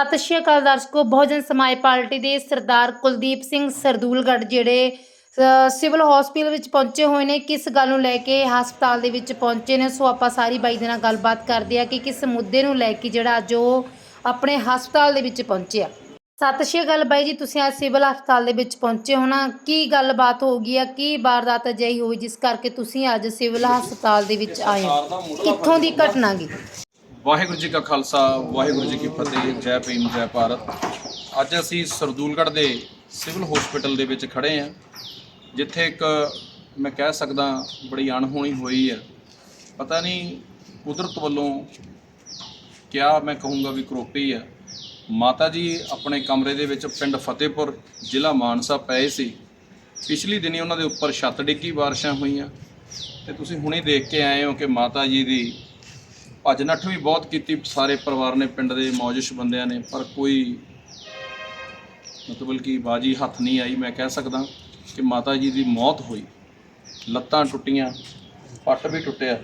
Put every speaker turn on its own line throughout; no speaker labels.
ਸਤਿ ਸ਼੍ਰੀ ਅਕਾਲ ਦਰਸ਼ਕੋ, ਬਹੁਜਨ ਸਮਾਜ ਪਾਰਟੀ ਦੇ ਸਰਦਾਰ ਕੁਲਦੀਪ ਸਿੰਘ ਸਰਦੂਲਗੜ੍ਹ ਜਿਹੜੇ ਸਿਵਲ ਹਸਪੀਟਲ ਵਿੱਚ ਪਹੁੰਚੇ ਹੋਏ ਨੇ, ਕਿਸ ਗੱਲ ਨੂੰ ਲੈ ਕੇ ਹਸਪਤਾਲ ਦੇ ਵਿੱਚ ਪਹੁੰਚੇ ਨੇ, ਸੋ ਆਪਾਂ ਸਾਰੀ ਬਾਈ ਦੇ ਨਾਲ ਗੱਲਬਾਤ ਕਰਦੇ ਆ ਕਿ ਕਿਸ ਮੁੱਦੇ ਨੂੰ ਲੈ ਕੇ ਜਿਹੜਾ ਅੱਜ ਉਹ ਆਪਣੇ ਹਸਪਤਾਲ ਦੇ ਵਿੱਚ ਪਹੁੰਚੇ ਆ ਸਤਿ ਸ਼੍ਰੀ ਅਕਾਲ ਬਾਈ ਜੀ, ਤੁਸੀਂ ਅੱਜ ਸਿਵਲ ਹਸਪਤਾਲ ਦੇ ਵਿੱਚ ਪਹੁੰਚੇ ਹੋ ਨਾ, ਕੀ ਗੱਲਬਾਤ ਹੋ ਗਈ ਆ, ਕੀ ਵਾਰਦਾਤ ਅਜਿਹੀ ਹੋਈ ਜਿਸ ਕਰਕੇ ਤੁਸੀਂ ਅੱਜ ਸਿਵਲ ਹਸਪਤਾਲ ਦੇ ਵਿੱਚ ਆਏ ਹੋ? ਕਿੱਥੋਂ ਦੀ ਘਟਨਾ ਗਈ?
ਵਾਹਿਗੁਰੂ ਜੀ ਕਾ ਖਾਲਸਾ, ਵਾਹਿਗੁਰੂ ਜੀ ਕੀ ਫਤਿਹ, ਜੈ ਭੀਮ, ਜੈ ਭਾਰਤ। ਅੱਜ ਅਸੀਂ ਸਰਦੂਲਗੜ੍ਹ ਦੇ ਸਿਵਲ ਹਸਪੀਟਲ ਦੇ ਵਿੱਚ ਖੜੇ ਹਾਂ, ਜਿੱਥੇ ਇੱਕ ਮੈਂ ਕਹਿ ਸਕਦਾ ਬੜੀ ਅਣਹੋਣੀ ਹੋਈ ਹੈ। ਪਤਾ ਨਹੀਂ ਕੁਦਰਤ ਵੱਲੋਂ ਕਿਆ ਮੈਂ ਕਹੂੰਗਾ ਵੀ ਕਰੋਪੀ ਹੈ। ਮਾਤਾ ਜੀ ਆਪਣੇ ਕਮਰੇ ਦੇ ਵਿੱਚ ਪਿੰਡ ਫਤਿਹਪੁਰ, ਜ਼ਿਲ੍ਹਾ ਮਾਨਸਾ ਪਏ ਸੀ। ਪਿਛਲੀ ਦਿਨੀ ਉਹਨਾਂ ਦੇ ਉੱਪਰ ਛੱਤ ਡਿੱਗੀ, ਬਾਰਿਸ਼ਾਂ ਹੋਈਆਂ। ਤੇ ਤੁਸੀਂ ਹੁਣੇ ਦੇਖ ਕੇ ਆਏ ਹੋ ਕਿ ਮਾਤਾ ਜੀ ਦੀ ਭੱਜ ਨੱਠ ਵੀ ਬਹੁਤ ਕੀਤੀ ਸਾਰੇ ਪਰਿਵਾਰ ਨੇ ਪਿੰਡ ਦੇ ਮੌਜੂਸ਼ ਬੰਦਿਆਂ ਨੇ ਪਰ ਕੋਈ ਮਤਲਬ ਕਿ ਬਾਜੀ ਹੱਥ ਨਹੀਂ ਆਈ। ਮੈਂ ਕਹਿ ਸਕਦਾ ਕਿ ਮਾਤਾ ਜੀ ਦੀ ਮੌਤ ਹੋਈ। ਲੱਤਾਂ ਟੁੱਟੀਆਂ ਪੱਟ ਵੀ ਟੁੱਟਿਆ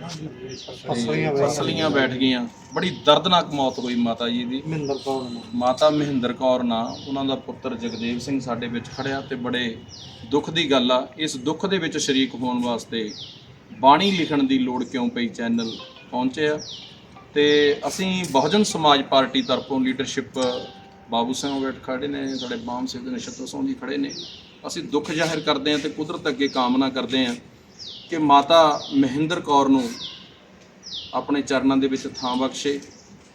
ਫਸਲੀਆਂ ਬੈਠ ਗਈਆਂ। ਬੜੀ ਦਰਦਨਾਕ ਮੌਤ ਹੋਈ ਮਾਤਾ ਜੀ ਦੀ।
ਮਹਿੰਦਰ ਕੌਰ ਨੂੰ
ਮਾਤਾ ਮਹਿੰਦਰ ਕੌਰ ਨਾ ਉਹਨਾਂ ਦਾ ਪੁੱਤਰ ਜਗਦੇਵ ਸਿੰਘ ਸਾਡੇ ਵਿੱਚ ਖੜਿਆ ਤੇ ਬੜੇ ਦੁੱਖ ਦੀ ਗੱਲ ਆ। ਇਸ ਦੁੱਖ ਦੇ ਵਿੱਚ ਸ਼ਰੀਕ ਹੋਣ ਵਾਸਤੇ ਬਾਣੀ ਲਿਖਣ ਦੀ ਲੋੜ ਕਿਉਂ ਪਈ? ਚੈਨਲ ਪਹੁੰਚੇ ਆ ਤੇ ਅਸੀਂ ਬਹੁਜਨ ਸਮਾਜ ਪਾਰਟੀ ਤਰਫੋਂ ਲੀਡਰਸ਼ਿਪ ਬਾਬੂ ਸਿੰਘ ਵੇਟ ਖੜੇ ਨੇ, ਸਾਡੇ ਬਾਮ ਸਿੰਘ ਦੇ ਨਛੱਤਰ ਸਿੰਘ ਜੀ ਖੜੇ ਨੇ। ਅਸੀਂ ਦੁੱਖ ਜ਼ਾਹਿਰ ਕਰਦੇ ਹਾਂ ਤੇ ਕੁਦਰਤ ਅੱਗੇ ਕਾਮਨਾ ਕਰਦੇ ਹਾਂ ਕਿ ਮਾਤਾ ਮਹਿੰਦਰ ਕੌਰ ਨੂੰ ਆਪਣੇ ਚਰਨਾਂ ਦੇ ਵਿੱਚ ਥਾਂ ਬਖਸ਼ੇ।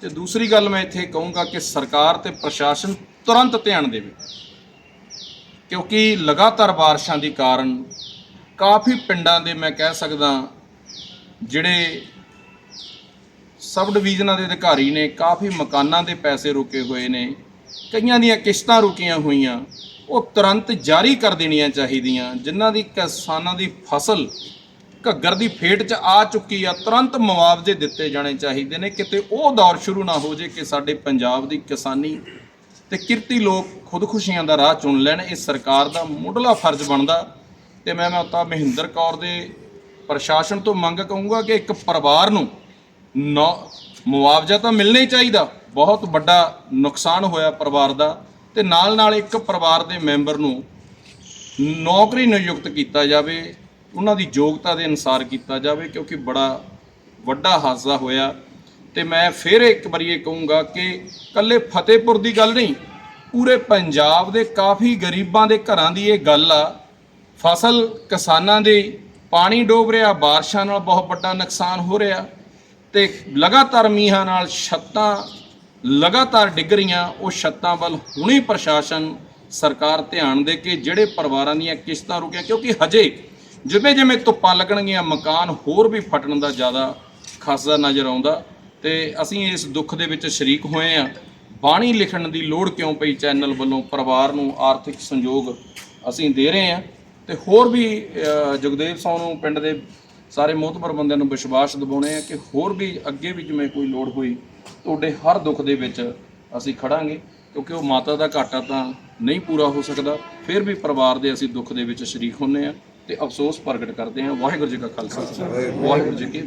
ਤੇ ਦੂਸਰੀ ਗੱਲ ਮੈਂ ਇੱਥੇ ਕਹੂੰਗਾ ਕਿ ਸਰਕਾਰ ਤੇ ਪ੍ਰਸ਼ਾਸਨ ਤੁਰੰਤ ਧਿਆਨ ਦੇਵੇ, ਕਿਉਂਕਿ ਲਗਾਤਾਰ ਬਾਰਿਸ਼ਾਂ ਦੀ ਕਾਰਨ ਕਾਫੀ ਪਿੰਡਾਂ ਦੇ ਮੈਂ ਕਹਿ ਸਕਦਾ ਜਿਹੜੇ ਸਬ ਡਿਵੀਜ਼ਨਾਂ ਦੇ ਅਧਿਕਾਰੀ ਨੇ ਕਾਫੀ ਮਕਾਨਾਂ ਦੇ ਪੈਸੇ ਰੁਕੇ ਹੋਏ ਨੇ। ਕਈਆਂ ਦੀਆਂ ਕਿਸ਼ਤਾਂ ਰੁਕੀਆਂ ਹੋਈਆਂ। ਉਹ ਤੁਰੰਤ ਜਾਰੀ ਕਰ ਦੇਣੀਆਂ ਚਾਹੀਦੀਆਂ, ਜਿਨ੍ਹਾਂ ਦੀ ਕਿਸਾਨਾਂ ਦੀ ਫਸਲ ਘੱਗਰ ਦੀ ਫੇਟ 'ਚ ਆ ਚੁੱਕੀ ਆ, ਤੁਰੰਤ ਮੁਆਵਜ਼ੇ ਦਿੱਤੇ ਜਾਣੇ ਚਾਹੀਦੇ ਨੇ। ਕਿਤੇ ਉਹ ਦੌਰ ਸ਼ੁਰੂ ਨਾ ਹੋ ਜੇ ਕਿ ਸਾਡੇ ਪੰਜਾਬ ਦੀ ਕਿਸਾਨੀ ਤੇ ਕਿਰਤੀ ਲੋਕ ਖੁਦਕੁਸ਼ੀਆਂ ਦਾ ਰਾਹ ਚੁਣ ਲੈਣ, ਇਹ ਸਰਕਾਰ ਦਾ ਮੁੱਢਲਾ ਫਰਜ਼ ਬਣਦਾ। ਤੇ ਮੈਂ ਮਾਤਾ ਮਹਿੰਦਰ ਕੌਰ ਦੇ ਪ੍ਰਸ਼ਾਸਨ ਤੋਂ ਮੰਗ ਕਹੂੰਗਾ ਕਿ ਇੱਕ ਪਰਿਵਾਰ ਨੂੰ ਨੌ, ਮੁਆਵਜ਼ਾ ਤਾਂ ਮਿਲਣਾ ਹੀ ਚਾਹੀਦਾ। ਬਹੁਤ ਵੱਡਾ ਨੁਕਸਾਨ ਹੋਇਆ ਪਰਿਵਾਰ ਦਾ ਤੇ ਨਾਲ ਨਾਲ ਇੱਕ ਪਰਿਵਾਰ ਦੇ ਮੈਂਬਰ ਨੂੰ ਨੌਕਰੀ ਨਿਯੁਕਤ ਕੀਤਾ ਜਾਵੇ, ਉਹਨਾਂ ਦੀ ਯੋਗਤਾ ਦੇ ਅਨੁਸਾਰ ਕੀਤਾ ਜਾਵੇ, ਕਿਉਂਕਿ ਬੜਾ ਵੱਡਾ ਹਾਦਸਾ ਹੋਇਆ। ਤੇ ਮੈਂ ਫਿਰ ਇੱਕ ਵਾਰੀ ਇਹ ਕਹੂੰਗਾ ਕਿ ਕੱਲੇ ਫਤਿਹਪੁਰ ਦੀ ਗੱਲ ਨਹੀਂ, ਪੂਰੇ ਪੰਜਾਬ ਦੇ ਕਾਫੀ ਗਰੀਬਾਂ ਦੇ ਘਰਾਂ ਦੀ ਇਹ ਗੱਲ ਆ। ਫਸਲ ਕਿਸਾਨਾਂ ਦੀ, ਪਾਣੀ ਡੋਬ ਰਿਹਾ, ਬਾਰਿਸ਼ਾਂ ਨਾਲ ਬਹੁਤ ਵੱਡਾ ਨੁਕਸਾਨ ਹੋ ਰਿਹਾ। ਤੇ ਲਗਾਤਾਰ ਮੀਂਹਾਂ ਨਾਲ ਛੱਤਾਂ, ਲਗਾਤਾਰ ਡਿੱਗ ਰਹੀਆਂ, ਉਹ ਛੱਤਾਂ ਵੱਲ ਹੁਣੇ ਪ੍ਰਸ਼ਾਸਨ ਸਰਕਾਰ ਧਿਆਨ ਦੇ ਕੇ ਜਿਹੜੇ ਪਰਿਵਾਰਾਂ ਦੀਆਂ ਕਿਸ਼ਤਾਂ ਰੁਕੀਆਂ, ਕਿਉਂਕਿ ਹਜੇ ਜਿਵੇਂ ਜਿਵੇਂ ਧੁੱਪਾਂ ਲੱਗਣਗੀਆਂ, ਮਕਾਨ ਹੋਰ ਵੀ ਫਟਣ ਦਾ ਜ਼ਿਆਦਾ ਖਾਸਾ ਨਜ਼ਰ ਆਉਂਦਾ ਤੇ ਅਸੀਂ ਇਸ ਦੁੱਖ ਦੇ ਵਿੱਚ ਸ਼ਰੀਕ ਹੋਏ ਆ ਬਾਣੀ ਲਿਖਣ ਦੀ ਲੋੜ ਕਿਉਂ ਪਈ ਚੈਨਲ ਵੱਲੋਂ? ਪਰਿਵਾਰ ਨੂੰ ਆਰਥਿਕ ਸੰਯੋਗ ਅਸੀਂ ਦੇ ਰਹੇ ਹਾਂ। ਤੇ ਹੋਰ ਵੀ ਜਗਦੇਵ ਸਿੰਘ ਨੂੰ ਪਿੰਡ ਦੇ ਸਾਰੇ ਮੋਹਤਬਰ ਬੰਦਿਆਂ ਨੂੰ ਵਿਸ਼ਵਾਸ ਦਿਵਾਉਣੇ ਆ ਕਿ ਹੋਰ ਵੀ ਅੱਗੇ ਵੀ ਜਿਵੇਂ ਕੋਈ ਲੋੜ ਹੋਈ ਤੁਹਾਡੇ ਹਰ ਦੁੱਖ ਦੇ ਵਿੱਚ ਅਸੀਂ ਖੜਾਂਗੇ ਕਿਉਂਕਿ ਉਹ ਮਾਤਾ ਦਾ ਘਾਟਾ ਤਾਂ ਨਹੀਂ ਪੂਰਾ ਹੋ ਸਕਦਾ ਫਿਰ ਵੀ ਪਰਿਵਾਰ ਦੇ ਅਸੀਂ ਦੁੱਖ ਦੇ ਵਿੱਚ ਸ਼ਰੀਕ ਹੁੰਨੇ ਆ ਤੇ ਅਫਸੋਸ ਪ੍ਰਗਟ ਕਰਦੇ ਹਾਂ ਵਾਹਿਗੁਰੂ ਜੀ ਕਾ ਖਾਲਸਾ। ਵਾਹਿਗੁਰੂ ਜੀ ਕੀ